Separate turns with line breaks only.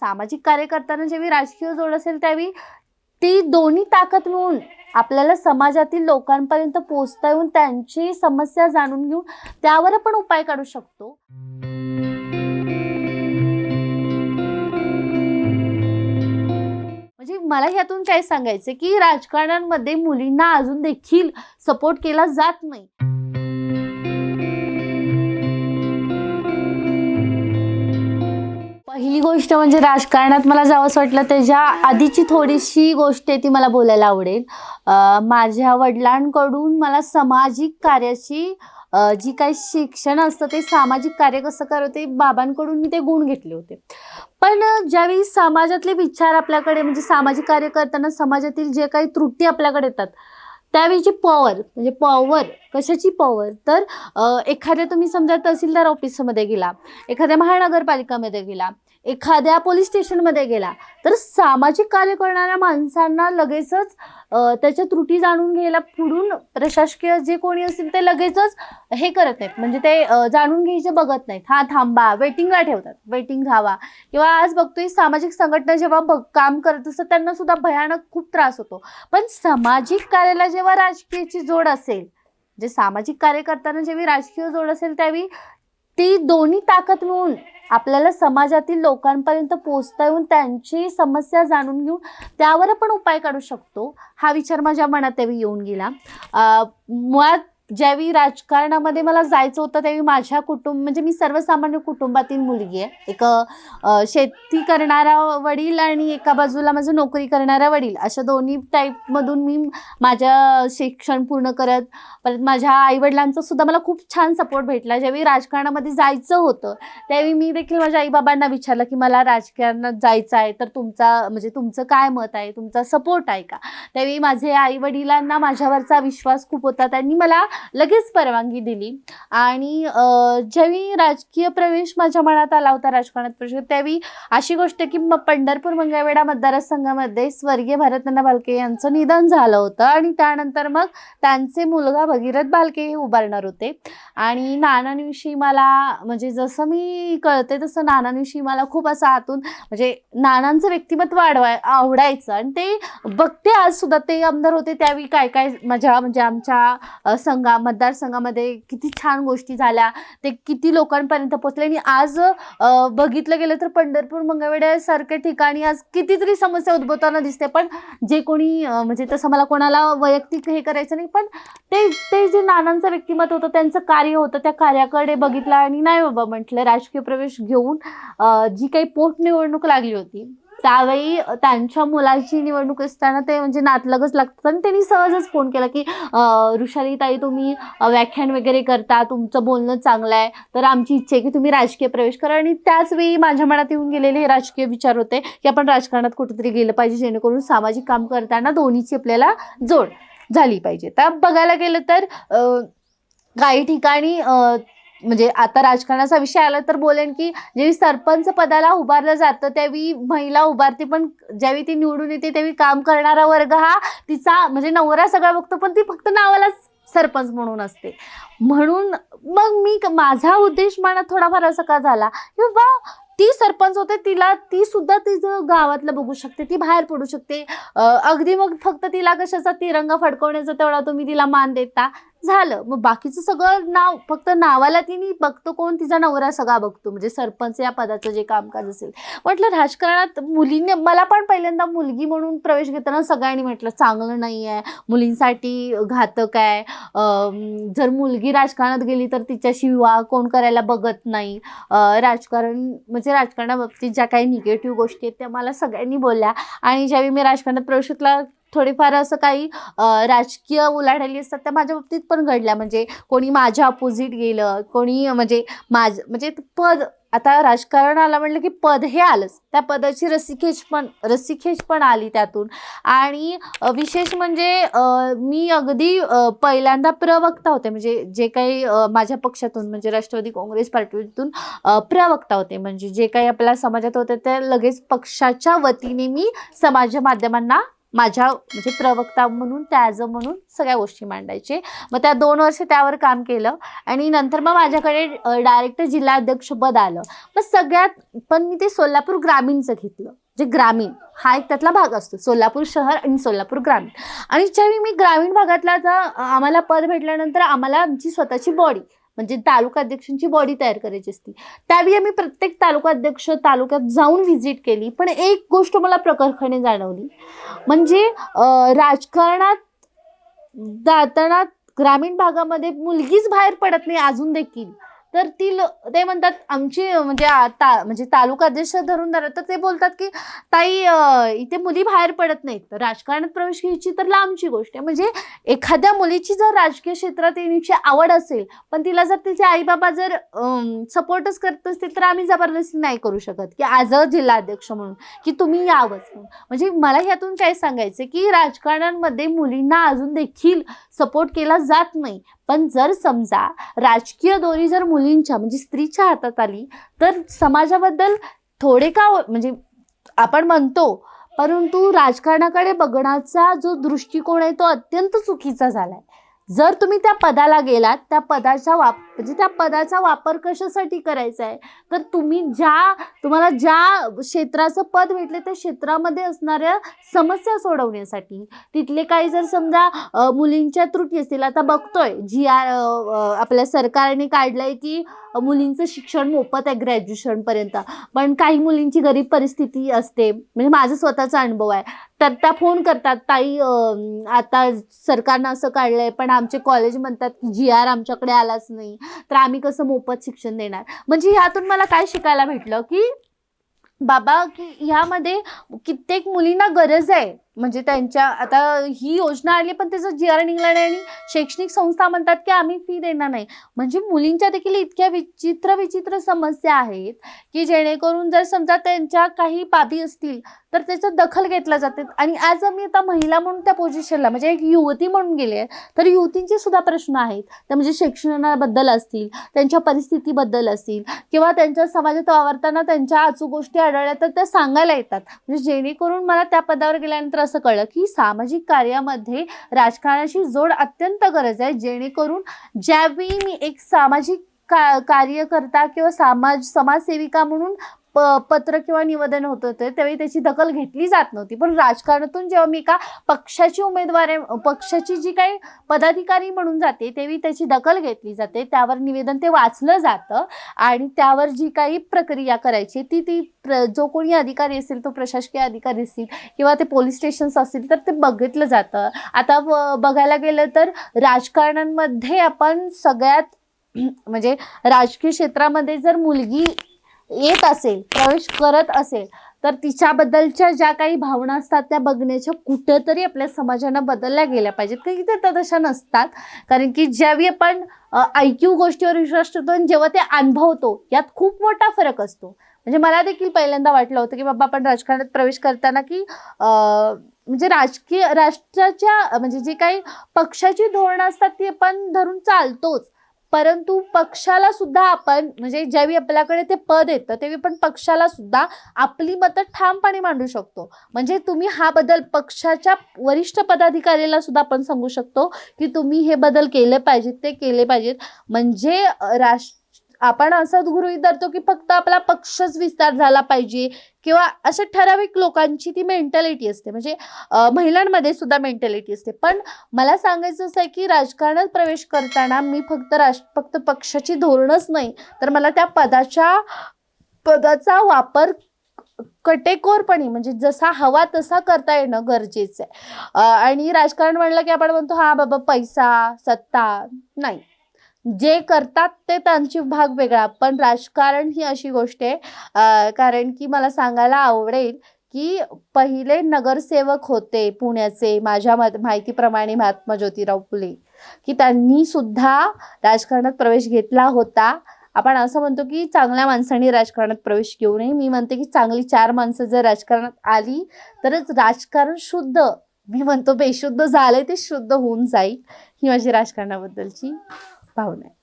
सामाजिक कार्य करताना जेव्हा राजकीय जोड असेल त्यावेळी ती दोन्ही ताकद मिळून आपल्याला समाजातील लोकांपर्यंत पोहोचता येऊन त्यांची समस्या जाणून घेऊन त्यावर आपण उपाय काढू शकतो. म्हणजे मला ह्यातून काय सांगायचं की राजकारणामध्ये मुलींना अजून देखील सपोर्ट केला जात नाही. पहिली गोष्ट म्हणजे राजकारणात मला जावंसं वाटलं त्याच्या आधीची थोडीशी गोष्ट आहे ती मला बोलायला आवडेल. माझ्या वडिलांकडून मला सामाजिक कार्याची जी काही शिक्षण असतं ते सामाजिक कार्य कसं करते बाबांकडून मी ते गुण घेतले होते. पण ज्यावेळी समाजातले विचार आपल्याकडे म्हणजे सामाजिक कार्य करताना समाजातील जे काही त्रुटी आपल्याकडे येतात त्यावेळीची पॉवर म्हणजे पॉवर कशाची पॉवर तर एखाद्या तुम्ही समजा तहसीलदार ऑफिसमध्ये गेला एखाद्या महानगरपालिकामध्ये गेला एखाद्या पोलीस स्टेशनमध्ये गेला तर सामाजिक कार्य करणाऱ्या माणसांना लगेचच त्याच्या त्रुटी जाणून घ्यायला पुढून प्रशासकीय जे कोणी असतील ते लगेचच हे करत नाहीत. म्हणजे ते जाणून घ्यायचे बघत नाहीत. हा थांबा वेटिंगला ठेवतात. वेटिंग घ्यावा किंवा आज बघतोय सामाजिक संघटना जेव्हा काम करत असतात त्यांना सुद्धा भयानक खूप त्रास होतो. पण सामाजिक कार्याला जेव्हा राजकीयची जोड असेल जे सामाजिक कार्य करताना जेव्हा राजकीय जोड असेल त्यावेळी ती दोन्ही ताकद मिळून आपल्याला समाजातील लोकांपर्यंत पोचता येऊन त्यांची समस्या जाणून घेऊन त्यावर आपण उपाय काढू शकतो. हा विचार माझ्या मनात येऊन गेला. मुळात ज्यावेळी राजकारणामध्ये मला जायचं होतं त्यावेळी माझ्या कुटुंब म्हणजे मी सर्वसामान्य कुटुंबातील मुलगी आहे. एक शेती करणारा वडील आणि एका बाजूला माझं नोकरी करणारा वडील. अशा दोन्ही टाईपमधून मी माझं शिक्षण पूर्ण करत परत माझ्या आईवडिलांचा सुद्धा मला खूप छान सपोर्ट भेटला. ज्यावेळी राजकारणामध्ये जायचं होतं त्यावेळी मी देखील माझ्या आईबाबांना विचारलं की मला राजकारणात जायचं आहे तर तुमचा म्हणजे तुमचं काय मत आहे? तुमचा सपोर्ट आहे का? त्यावेळी माझे आईवडिलांना माझ्यावरचा विश्वास खूप होता. त्यांनी मला लगेच परवानगी दिली. आणि ज्यावेळी राजकीय प्रवेश माझ्या मनात आला होता राजकारणात प्रवेश त्यावेळी अशी गोष्ट की म- पंढरपूर मंगळवेढा मतदारसंघामध्ये स्वर्गीय भारतनाना भालके यांचं निधन झालं होतं. आणि त्यानंतर मग त्यांचे मुलगा भगीरथ भालके हे उभारणार होते. आणि नानांविषयी मला म्हणजे जसं मी कळते तसं नानांविषयी मला खूप असं आतून म्हणजे नानांचं व्यक्तिमत्व वाढवाय आवडायचं. आणि ते बघते आज सुद्धा ते आमदार होते त्यावेळी काय काय माझ्या म्हणजे, म्हणजे आमच्या संघ संघा मतदारसंघामध्ये किती छान गोष्टी झाल्या ते किती लोकांपर्यंत पोहोचले आणि आज बघितलं गेलं तर पंढरपूर मंगळवेड्यासारख्या ठिकाणी आज कितीतरी समस्या उद्भवताना दिसते. पण जे कोणी म्हणजे तसं मला कोणाला वैयक्तिक हे करायचं नाही पण ते ते जे नानांचं व्यक्तिमत्व होतं त्यांचं कार्य होतं त्या कार्याकडे बघितलं आणि नाही बाबा म्हटलं राजकीय प्रवेश घेऊन जी काही पोटनिवडणूक लागली होती त्यावेळी त्यांच्या मुलाची निवडणूक असताना ते म्हणजे नातलगच लागतात. आणि त्यांनी सहजच फोन केला की ऋषाली ताई तुम्ही व्याख्यान वगैरे करता तुमचं बोलणं चांगलं आहे. तर आमची इच्छा आहे की तुम्ही राजकीय प्रवेश करा. आणि त्याच वेळी माझ्या मनात येऊन गेलेले हे राजकीय विचार होते की आपण राजकारणात कुठेतरी गेलं पाहिजे जेणेकरून सामाजिक काम करताना दोन्हीची आपल्याला जोड झाली पाहिजे. तर बघायला गेलं तर काही ठिकाणी म्हणजे आता राजकारणाचा विषय आला तर बोलेन की जेवी सरपंच पदाला उभारलं जातं त्यावेळी महिला उभारते पण ज्यावेळी ती निवडून येते त्यावेळी काम करणारा वर्ग हा तिचा म्हणजे नवरा सगळा बघतो पण ती फक्त नावालाच सरपंच म्हणून असते. म्हणून मग मी क- माझा उद्देश मनात थोडाफार असा का झाला की बा ती सरपंच होते तिला ती सुद्धा तिचं गावातलं बघू शकते ती बाहेर पडू शकते. अगदी मग फक्त तिला कशाचा तिरंगा फडकवण्याचा तेवढा तुम्ही तिला मान देता. झालं. मग बाकीचं सगळं नाव फक्त नावाला तिने बघतो कोण तिचा नवरा सगळा बघतो. म्हणजे सरपंच या पदाचं जे कामकाज असेल. म्हटलं राजकारणात मुलींनी मला पण पहिल्यांदा मुलगी म्हणून प्रवेश घेताना सगळ्यांनी म्हटलं चांगलं नाही आहे मुलींसाठी घातक आहे. जर मुलगी राजकारणात गेली तर तिच्याशी विवाह कोण करायला बघत नाही. राजकारण म्हणजे राजकारणाबाबतीत ज्या काही निगेटिव्ह गोष्टी आहेत त्या मला सगळ्यांनी बोलल्या. आणि ज्यावेळी मी राजकारणात प्रवेश घेतला थोडीफार असं काही राजकीय उलाढाली असतात त्या माझ्या बाबतीत पण घडल्या. म्हणजे कोणी माझ्या अपोजिट गेलं कोणी म्हणजे माझ म्हणजे पद आता राजकारण आलं म्हटलं की पद हे आलंच. त्या पदाची रस्सीखेच पण रस्सीखेच पण आली त्यातून. आणि विशेष म्हणजे मी अगदी पहिल्यांदा प्रवक्ता होते. म्हणजे जे काही माझ्या पक्षातून म्हणजे राष्ट्रवादी काँग्रेस पार्टीतून प्रवक्ता होते. म्हणजे जे काही आपल्या समाजात होते ते लगेच पक्षाच्या वतीने मी समाज माध्यमांना माझ्या म्हणजे प्रवक्ता म्हणून त्याज म्हणून सगळ्या गोष्टी मांडायचे. मग त्या दोन वर्ष त्यावर काम केलं आणि नंतर मग माझ्याकडे डायरेक्ट जिल्हाध्यक्षपद आलं. मग सगळ्यात पण मी ते सोलापूर ग्रामीणचं घेतलं. जे ग्रामीण हा एक त्यातला भाग असतो. सोलापूर शहर आणि सोलापूर ग्रामीण. आणि ज्यावेळी मी ग्रामीण भागातला आम्हाला पद भेटल्यानंतर आम्हाला आमची स्वतःची बॉडी म्हणजे तालुका अध्यक्षांची बॉडी तयार करायची असती. त्यावेळी आम्ही प्रत्येक तालुका अध्यक्ष तालुक्यात जाऊन व्हिजिट केली पण एक गोष्ट मला प्रकर्षाने जाणवली. म्हणजे राजकारणात जाताना ग्रामीण भागामध्ये मुलगीच बाहेर पडत नाही अजून देखील. तर ती ल- ते म्हणतात आमची म्हणजे ता म्हणजे तालुका अध्यक्ष धरून धरत तर ते बोलतात की ताई इथे मुली बाहेर पडत नाहीत. तर राजकारणात प्रवेश घ्यायची तर लांबची गोष्ट आहे. म्हणजे एखाद्या मुलीची जर राजकीय क्षेत्रात येण्याची आवड असेल पण तिला जर तिचे आईबाबा जर सपोर्टच करत असतील तर आम्ही जबरदस्ती नाही करू शकत. की आज जिल्हा अध्यक्ष म्हणून की तुम्ही यावंच म्हणजे मला ह्यातून काय सांगायचं की राजकारणामध्ये मुलींना अजून देखील सपोर्ट केला जात नाही. पण जर समजा राजकीय दोरी जर मुलींच्या म्हणजे स्त्रीच्या हातात आली तर समाजाबद्दल थोडे का म्हणजे आपण म्हणतो परंतु राजकारणाकडे बघण्याचा जो दृष्टिकोन आहे तो अत्यंत चुकीचा झाला आहे जर तुम्ही त्या पदाला गेलात त्या पदाचा वाप म्हणजे त्या पदाचा वापर कशासाठी करायचा आहे? तर तुम्ही ज्या तुम्हाला ज्या क्षेत्राचं पद भेटले त्या क्षेत्रामध्ये असणाऱ्या समस्या सोडवण्यासाठी. तिथले काही जर समजा मुलींच्या त्रुटी असतील आता बघतोय जी आर आपल्या सरकारने काढलंय की मुलींचं शिक्षण मोफत आहे ग्रॅज्युएशनपर्यंत पण काही मुलींची गरीब परिस्थिती असते. म्हणजे माझा स्वतःचा अनुभव आहे. तर त्या फोन करतात. ताई आता सरकारनं असं काढलंय पण आमचे कॉलेज म्हणतात की जी आर आमच्याकडे आलाच नाही. तर आम्ही कसं मोफत शिक्षण देणार? म्हणजे ह्यातून मला काय शिकायला भेटलं की बाबा की ह्यामध्ये कित्येक मुलींना गरज आहे. म्हणजे त्यांच्या आता ही योजना आली पण त्याचं जी आर निघाला नाही आणि शैक्षणिक संस्था म्हणतात की आम्ही फी देणार नाही. म्हणजे मुलींच्या देखील इतक्या विचित्र विचित्र समस्या आहेत की जेणेकरून जर समजा त्यांच्या काही बाबी असतील तर त्याचं दखल घेतला जाते. आणि आज आम्ही आता महिला म्हणून त्या पोझिशनला म्हणजे एक युवती म्हणून गेले तर युवतींचे सुद्धा प्रश्न आहेत. तर म्हणजे शिक्षणाबद्दल असतील त्यांच्या परिस्थितीबद्दल असतील किंवा त्यांच्या समाजात वावरताना त्यांच्या अचूक गोष्टी आढळल्या तर त्या सांगायला येतात. म्हणजे जेणेकरून मला त्या पदावर गेल्यानंतर असं कळलं की सामाजिक कार्यामध्ये राजकारणाची जोड अत्यंत गरज आहे. जेणेकरून ज्यावेळी मी एक सामाजिक का कार्यकर्ता किंवा समाज समाजसेविका म्हणून पत्र किंवा निवेदन होत होते त्यावेळी त्याची दखल घेतली जात नव्हती. पण राजकारणातून जेव्हा मी एका पक्षाची उमेदवार पक्षाची जी काही पदाधिकारी म्हणून जाते तेव्हा त्याची दखल घेतली जाते. त्यावर निवेदन ते वाचलं जातं आणि त्यावर जी काही प्रक्रिया करायची ती ती प्र जो कोणी अधिकारी असेल तो प्रशासकीय अधिकारी असतील किंवा ते पोलीस स्टेशन्स असतील तर ते बघितलं जातं. आता बघायला गेलं तर राजकारणांमध्ये आपण सगळ्यात म्हणजे राजकीय क्षेत्रामध्ये जर मुलगी येत असेल प्रवेश करत असेल तर तिच्याबद्दलच्या ज्या काही भावना असतात त्या बघण्याच्या कुठंतरी आपल्या समाजानं बदलल्या गेल्या पाहिजेत. काही ते तर तशा नसतात. कारण की ज्यावेळी आपण ऐक्यू गोष्टीवर विश्वास ठेवतो आणि जेव्हा ते अनुभवतो यात खूप मोठा फरक असतो. म्हणजे मला देखील पहिल्यांदा वाटलं होतं की बाबा आपण राजकारणात प्रवेश करताना की म्हणजे राजकीय राष्ट्राच्या म्हणजे जे काही पक्षाची धोरणं असतात ती आपण धरून चालतोच. परंतु पक्षाला सुद्धा आपण म्हणजे ज्यावेळी आपल्याकडे ते पद येतं तेव्हा पण पक्षाला सुद्धा आपली मतं ठामपणे मांडू शकतो. म्हणजे तुम्ही हा बदल पक्षाच्या वरिष्ठ पदाधिकाऱ्याला सुद्धा आपण सांगू शकतो की तुम्ही हे बदल केले पाहिजेत ते केले पाहिजेत. म्हणजे राष्ट्र आपण असं गृहित धरतो की फक्त आपला पक्षच विस्तार झाला पाहिजे किंवा अशा ठराविक लोकांची ती मेंटॅलिटी असते. म्हणजे महिलांमध्ये सुद्धा मेंटॅलिटी असते. पण मला सांगायचं असं आहे की राजकारणात प्रवेश करताना मी फक्त राज फक्त पक्षाची धोरणच नाही तर मला त्या पदाच्या पदाचा वापर कटेकोरपणे म्हणजे जसा हवा तसा करता येणं गरजेचं आहे. आणि राजकारण म्हणलं की आपण म्हणतो हा बाबा पैसा सत्ता नाही. जे करतात ते त्यांची भाग वेगळा. पण राजकारण ही अशी गोष्ट आहे कारण की मला सांगायला आवडेल की पहिले नगरसेवक होते पुण्याचे माझ्या माहितीप्रमाणे महात्मा ज्योतिराव फुले की त्यांनी सुद्धा राजकारणात प्रवेश घेतला होता. आपण असं म्हणतो की चांगल्या माणसांनी राजकारणात प्रवेश घेऊ नये. मी म्हणते की चांगली चार माणसं जर राजकारणात आली तरच राजकारण शुद्ध मी म्हणतो बेशुद्ध झालंय ते शुद्ध होऊन जाईल ही माझी राजकारणाबद्दलची भावना आहे